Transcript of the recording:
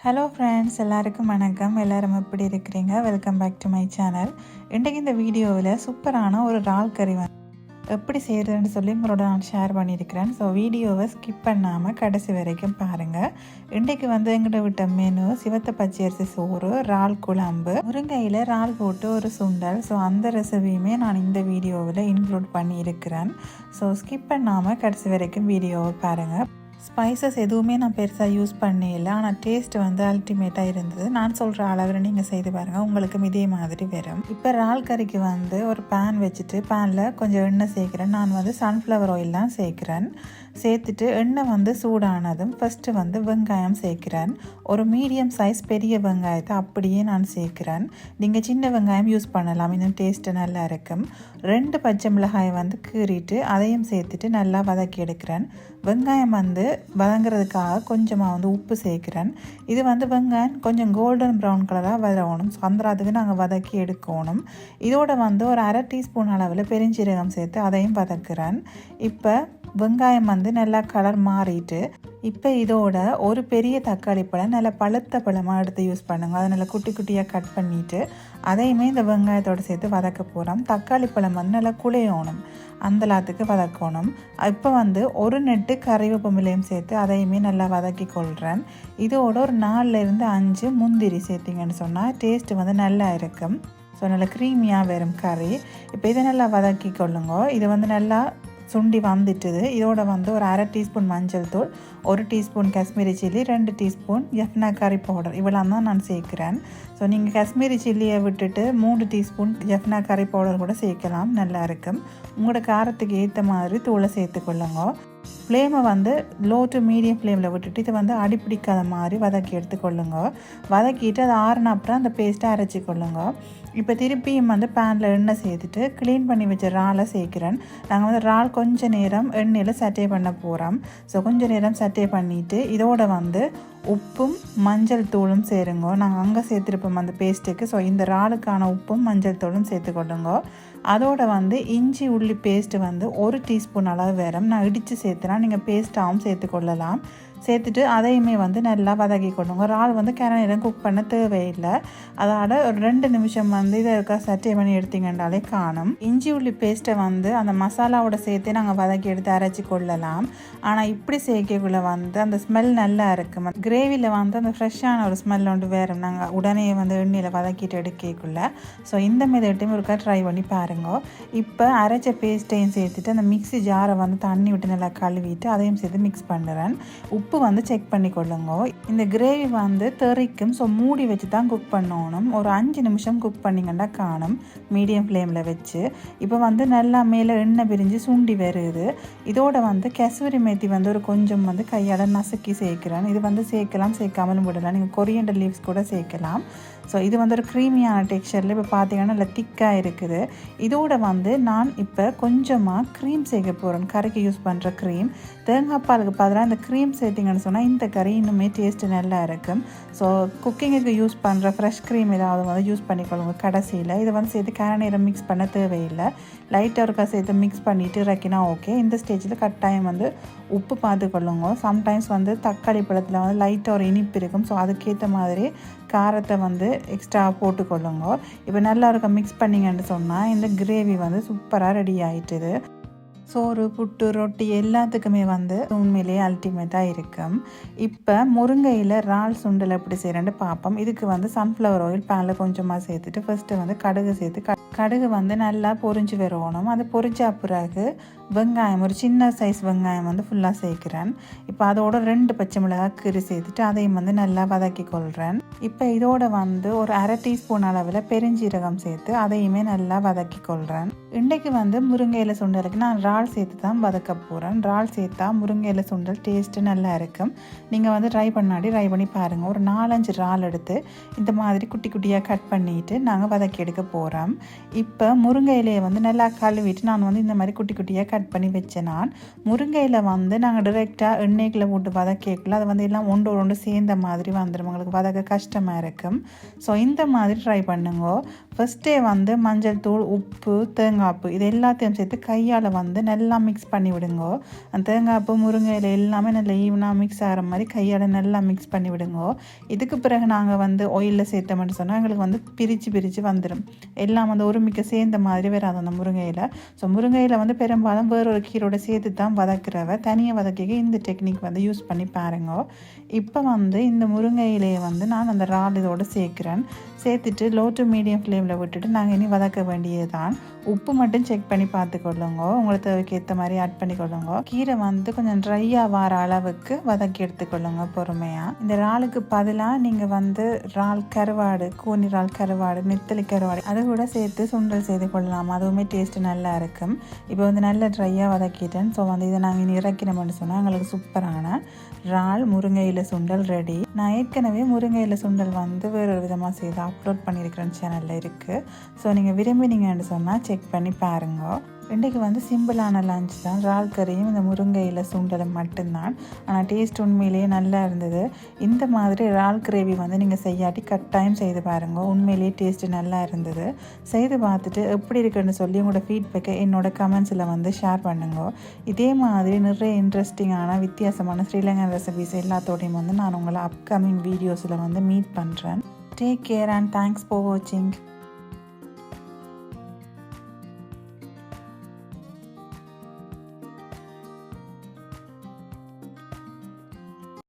Hello friends எல்லாருக்கும் வணக்கம். எல்லாரும் எப்படி இருக்கிறீங்க? Welcome back to my channel இன்றைக்கு இந்த வீடியோவில் சூப்பரான ஒரு இறால் கறி வந்து எப்படி செய்கிறதுன்னு சொல்லி உங்களோட நான் ஷேர் பண்ணியிருக்கிறேன். ஸோ வீடியோவை ஸ்கிப் பண்ணாமல் கடைசி வரைக்கும் பாருங்கள் இன்றைக்கு வந்து எங்கிட்ட விட்ட மெனு சிவத்த பச்சரிசி சோறு இறால் குழம்பு முருங்கையில் இறால் போட்டு ஒரு சுண்டல். ஸோ அந்த ரெசிபியுமே நான் இந்த வீடியோவில் இன்க்ளூட் பண்ணியிருக்கிறேன். ஸோ ஸ்கிப் பண்ணாமல் கடைசி வரைக்கும் வீடியோவை பாருங்கள் ஸ்பைசஸ் எதுவுமே நான் பெருசாக யூஸ் பண்ணல ஆனால் டேஸ்ட் வந்து அல்டிமேட்டாக இருந்தது. நான் சொல்கிற அளவில் நீங்கள் செய்து பாருங்கள் உங்களுக்கும் இதே மாதிரி வரும். இப்போ இறால் கறிக்கு வந்து ஒரு பேன் வச்சுட்டு பேனில் கொஞ்சம் எண்ணெய் சேர்க்குறேன். நான் வந்து சன்ஃப்ளவர் ஆயில் தான் சேர்க்குறேன். சேர்த்துட்டு எண்ணெய் வந்து சூடானதும் ஃபஸ்ட்டு வந்து வெங்காயம் சேர்க்குறேன். ஒரு மீடியம் சைஸ் பெரிய வெங்காயத்தை அப்படியே நான் சேர்க்குறேன். நீங்கள் சின்ன வெங்காயம் யூஸ் பண்ணலாம். இன்னும் டேஸ்ட்டு நல்லா இருக்கும். ரெண்டு பச்சை மிளகாயை வந்து கீறிட்டு அதையும் சேர்த்துட்டு நல்லா வதக்கி எடுக்கிறேன். வெங்காயம் வந்து வதங்குறதுக்காக கொஞ்சமாக வந்து உப்பு சேர்க்குறேன். இது வந்து வெங்காயம் கொஞ்சம் கோல்டன் ப்ரௌன் கலராக வதவணும் ஸோ அந்த அதுக்கு நாங்கள் வதக்கி எடுக்கணும். இதோட வந்து ஒரு அரை டீஸ்பூன் அளவில் பெருஞ்சீரகம் சேர்த்து அதையும் வதக்குறேன். இப்போ வெங்காயம் வந்து நல்லா கலர் மாறிட்டு இப்போ இதோட ஒரு பெரிய தக்காளி பழம் நல்லா பழுத்த பழமாக எடுத்து யூஸ் பண்ணுங்கள் அதை நல்லா குட்டி குட்டியாக கட் பண்ணிவிட்டு அதையுமே இந்த வெங்காயத்தோடு சேர்த்து வதக்க போகிறோம் தக்காளி பழம் வந்து நல்லா குழையோணும். அந்த லாத்துக்கு வதக்கணும். இப்போ வந்து ஒரு நெட்டு கறிவேப்பமிலையும் சேர்த்து அதையுமே நல்லா வதக்கி கொள்கிறேன் இதோட ஒரு நாலுலேருந்து அஞ்சு முந்திரி சேர்த்திங்கன்னு சொன்னால் டேஸ்ட்டு வந்து நல்லா இருக்கும். ஸோ நல்லா க்ரீமியாக வரும் கறி. இப்போ இதை நல்லா வதக்கி கொள்ளுங்க. இது வந்து நல்லா சுண்டி வந்துட்டுது. இதோட வந்து ஒரு அரை டீஸ்பூன் மஞ்சள் தூள் ஒரு டீஸ்பூன் காஷ்மீரி சில்லி ரெண்டு டீஸ்பூன் எஃப்னா கறி பவுடர். இவ்வளோ தான் நான் சேர்க்குறேன். ஸோ நீங்கள் காஷ்மீரி சில்லியை விட்டுட்டு மூணு டீஸ்பூன் எஃப்னா கறி பவுடர் கூட சேர்க்கலாம். நல்லா இருக்கும். உங்களோட காரத்துக்கு ஏற்ற மாதிரி தூளை சேர்த்துக்கொள்ளுங்க. ஃப்ளேமை வந்து லோ டு மீடியம் ஃப்ளேமில் விட்டுட்டு இதை வந்து அடிப்பிடிக்காத மாதிரி வதக்கி எடுத்துக்கொள்ளுங்க. வதக்கிட்டு அதை ஆறுன அப்புறம் அந்த பேஸ்ட்டை அரைச்சி கொள்ளுங்க. இப்போ திருப்பியும் வந்து பேனில் எண்ணெய் சேர்த்துட்டு க்ளீன் பண்ணி வச்ச இறாலை சேர்க்குறேன். நாங்கள் வந்து இறால் கொஞ்சம் நேரம் எண்ணெயில் சட்டை பண்ண போகிறோம் ஸோ கொஞ்சம் நேரம் சட்டை பண்ணிவிட்டு இதோட வந்து உப்பும் மஞ்சள் தூளும் சேருங்க. நாங்கள் அங்கே சேர்த்துருப்போம் அந்த பேஸ்ட்டுக்கு ஸோ இந்த இறாலுக்கான உப்பும் மஞ்சள் தூளும் சேர்த்துக்கொள்ளுங்க. அதோட வந்து இஞ்சி உள்ளி பேஸ்ட்டு வந்து ஒரு டீஸ்பூன் அளவு வேறும் நான் இடித்து சேர்த்துனா நீங்கள் பேஸ்ட்டாகவும் சேர்த்துக்கொள்ளலாம் சேர்த்துட்டு அதையுமே வந்து நல்லா வதக்கி கொள்ளுங்க. இறால் வந்து கரை குக் பண்ண தேவையில்லை. அதோட ஒரு ரெண்டு நிமிஷம் வந்து இதை இருக்கா சட்டை பண்ணி எடுத்தீங்கன்றாலே காணும். இஞ்சி உள்ளி பேஸ்ட்டை வந்து அந்த மசாலாவோட சேர்த்து நாங்கள் வதக்கி எடுத்து அரைச்சி கொள்ளலாம். ஆனால் இப்படி சேர்க்கக்குள்ளே வந்து அந்த ஸ்மெல் நல்லா இருக்கும். கிரேவியில் வந்து அந்த ஃப்ரெஷ்ஷான ஒரு ஸ்மெல் ஒன்று வேறு நாங்கள் உடனே வந்து எண்ணெயில் வதக்கிட்டு எடுக்கக்குள்ளே. ஸோ இந்த மெதட்டையும் ஒருக்கா ட்ரை பண்ணி பாருங்கள் பாருங்க. இப்போ அரைச்ச பேஸ்ட்டையும் சேர்த்துட்டு அந்த மிக்ஸி ஜாரை வந்து தண்ணி விட்டு நல்லா கழுவிட்டு அதையும் சேர்த்து மிக்ஸ் பண்ணுறேன் உப்பு வந்து செக் பண்ணி கொள்ளுங்க. இந்த கிரேவி வந்து தெறிக்கும் ஸோ மூடி வச்சு தான் குக் பண்ணணும். ஒரு அஞ்சு நிமிஷம் குக் பண்ணிங்கன்னா காணும் மீடியம் ஃப்ளேமில் வச்சு. இப்போ வந்து நல்லா மேலே எண்ணெய் பிரிஞ்சு சுண்டி வருது. இதோட வந்து கசூரி மேத்தி வந்து ஒரு கொஞ்சம் வந்து கையால் நசுக்கி சேர்க்குறேன். இது வந்து சேர்க்கலாம் சேர்க்காமலும் விடலாம். நீங்கள் கொரியண்டர் லீவ்ஸ் கூட சேர்க்கலாம். ஸோ இது வந்து ஒரு க்ரீமியான டெக்ஸ்சரில் இப்போ பார்த்தீங்கன்னா நல்லா திக்காக இருக்குது. இதோட வந்து நான் இப்போ கொஞ்சமாக க்ரீம் சேர்க்க போகிறேன் கறிக்கு யூஸ் பண்ணுற க்ரீம் தேங்காய் பாலுக்கு பதிலாக இந்த க்ரீம் சேர்த்திங்கன்னு சொன்னால் இந்த கறி இன்னுமே டேஸ்ட்டு நல்லா இருக்கும். ஸோ குக்கிங்குக்கு யூஸ் பண்ணுற ஃப்ரெஷ் க்ரீம் ஏதாவது வந்து யூஸ் பண்ணிக்கொள்ளுங்க. கடைசியில் இதை வந்து சேர்த்து கரை மிக்ஸ் பண்ண தேவையில்லை. லைட்டாக இருக்கா சேர்த்து மிக்ஸ் பண்ணிவிட்டு இறக்கினா ஓகே இந்த ஸ்டேஜில் கட்டாயம் வந்து உப்பு பார்த்துக்கொள்ளுங்க. சம்டைம்ஸ் வந்து தக்காளி பழத்தில் வந்து லைட்டாக ஒரு இனிப்பு இருக்கும். ஸோ அதுக்கேற்ற மாதிரி காரத்தை வந்து எக்ஸ்ட்ரா போட்டுக்கொள்ளுங்க. இப்போ நல்லா இருக்க மிக்ஸ் பண்ணிங்கன்னு சொன்னால் இந்த கிரேவி வந்து சூப்பராக ரெடி ஆகிட்டுது சோறு புட்டு ரொட்டி எல்லாத்துக்குமே வந்து உண்மையிலேயே அல்டிமேட்டாக இருக்கும். இப்போ முருங்கையில் இறால் சுண்டல் எப்படி செய்கிறேன்னு பார்ப்போம் இதுக்கு வந்து சன்ஃப்ளவர் ஆயில் பேனில் கொஞ்சமாக சேர்த்துட்டு ஃபஸ்ட்டு வந்து கடுகு சேர்த்து கடுகு வந்து நல்லா பொரிஞ்சு வரணும். அது பொறிஞ்ச பிறகு வெங்காயம் ஒரு சின்ன சைஸ் வெங்காயம் வந்து ஃபுல்லாக சேர்க்குறேன். இப்போ அதோட ரெண்டு பச்சை மிளகாய் கீரி சேர்த்துட்டு அதையும் வந்து நல்லா வதக்கி கொள்கிறேன் இப்போ இதோட வந்து ஒரு அரை டீஸ்பூன் அளவில் பெருஞ்சீரகம் சேர்த்து அதையுமே நல்லா வதக்கி கொள்கிறேன் இன்றைக்கு வந்து முருங்கையில் சுண்டலுக்கு நான் இறால் சேர்த்து தான் வதக்க போகிறேன் இறால் சேர்த்தா முருங்கையில் சுண்டல் டேஸ்ட்டு நல்லா இருக்கும். நீங்கள் வந்து ட்ரை பண்ணாடி ட்ரை பண்ணி பாருங்கள் ஒரு நாலஞ்சு இறால் எடுத்து இந்த மாதிரி குட்டி குட்டியாக கட் பண்ணிவிட்டு நாங்கள் வதக்கி எடுக்க போகிறோம் இப்போ முருங்கை இலையை வந்து நல்லா கழுவிட்டு நான் வந்து இந்த மாதிரி குட்டி குட்டியாக கட் பண்ணி வச்சேன் நான். முருங்கையில் வந்து நாங்கள் டிரெக்டாக எண்ணெய்க்குள்ள போட்டு வதக்கக்குள்ள அது வந்து எல்லாம் ஒன்று ஒன்று சேர்ந்த மாதிரி வந்துடும் உங்களுக்கு வதக்க கஷ்டமாக இருக்கும். ஸோ இந்த மாதிரி ட்ரை பண்ணுங்க. ஃபஸ்ட்டே வந்து மஞ்சள் தூள் உப்பு தேங்காய்ப்பு இது எல்லாத்தையும் சேர்த்து கையால் வந்து நல்லா மிக்ஸ் பண்ணி விடுங்கோ. அந்த தேங்காய்ப்பு முருங்கையில் எல்லாமே நல்லா ஈவனாக மிக்ஸ் ஆகிற மாதிரி கையால் நல்லா மிக்ஸ் பண்ணி விடுங்க. இதுக்கு பிறகு நாங்கள் வந்து ஆயிலில் சேர்த்தோம்னு சொன்னால் எங்களுக்கு வந்து பிரித்து பிரித்து வந்துடும் எல்லாம் வந்து ஒரு மிக்க சேர்ந்த மாதிரி வராது அந்த முருங்கையில் ஸோ முருங்கையில் வந்து பெரும்பாலும் வேறொரு கீரோட சேர்த்து தான் வதக்கிறவ தனியாக வதக்கிக்க இந்த டெக்னிக் வந்து யூஸ் பண்ணி பாருங்க. இப்போ வந்து இந்த முருங்கையிலேயே வந்து நான் அந்த இறால் இதோடு சேர்க்குறேன். சேர்த்துட்டு லோ டு மீடியம் ஃப்ளேமில் விட்டுட்டு நாங்கள் இனி வதக்க வேண்டியது தான் உப்பு மட்டும் செக் பண்ணி பார்த்துக்கொள்ளுங்க. உங்களுக்கு தேவைக்கு ஏற்ற மாதிரி ஆட் பண்ணிக்கொள்ளுங்க. கீரை வந்து கொஞ்சம் ட்ரையாக வர அளவுக்கு வதக்கி எடுத்துக்கொள்ளுங்க பொறுமையாக இந்த இறாலுக்கு பதிலாக நீங்கள் வந்து இறால் கருவாடு கூனி இறால் கருவாடு நெத்தலி கருவாடு அதை கூட சேர்த்து சுண்டல் செய்து கொள்ளலாம். அதுவுமே டேஸ்ட்டு நல்லா இருக்கும். இப்போ வந்து நல்ல ட்ரையாக வதக்கிட்டேன். ஸோ வந்து இதை நாங்கள் இனி இறக்கினோம்னு சொன்னால் எங்களுக்கு சூப்பரான இறால் முருங்கையில் சுண்டல் ரெடி நான் ஏற்கனவே முருங்கையில் சுண்டல் வந்து வேறொரு விதமாக செய்து அப்லோட் பண்ணியிருக்கிறேன் சேனலில் இருக்குது ஸோ நீங்கள் விரும்பினீங்கன்னு சொன்னால் செக் பண்ணி பாருங்க. இன்றைக்கு வந்து சிம்பிளான லஞ்ச் தான். இறால் கறியும் இந்த முருங்கையில் சுண்டலும் மட்டும்தான். ஆனால் டேஸ்ட் உண்மையிலேயே நல்லா இருந்தது. இந்த மாதிரி ரால் கிரேவி வந்து நீங்கள் செய்யாட்டி கட்டாயம் செய்து பாருங்க. உண்மையிலேயே டேஸ்ட்டு நல்லா இருந்தது. செய்து பார்த்துட்டு எப்படி இருக்குன்னு சொல்லி உங்களோட ஃபீட்பேக்கை என்னோட கமெண்ட்ஸில் வந்து ஷேர் பண்ணுங்க. இதே மாதிரி நிறைய இன்ட்ரெஸ்டிங்கான வித்தியாசமான ஸ்ரீலங்கன் ரெசிபிஸ் எல்லாத்தோடையும் வந்து நான் உங்களை அப்கமிங் வீடியோஸில் வந்து மீட் பண்ணுறேன் take care and thanks for வாட்சிங்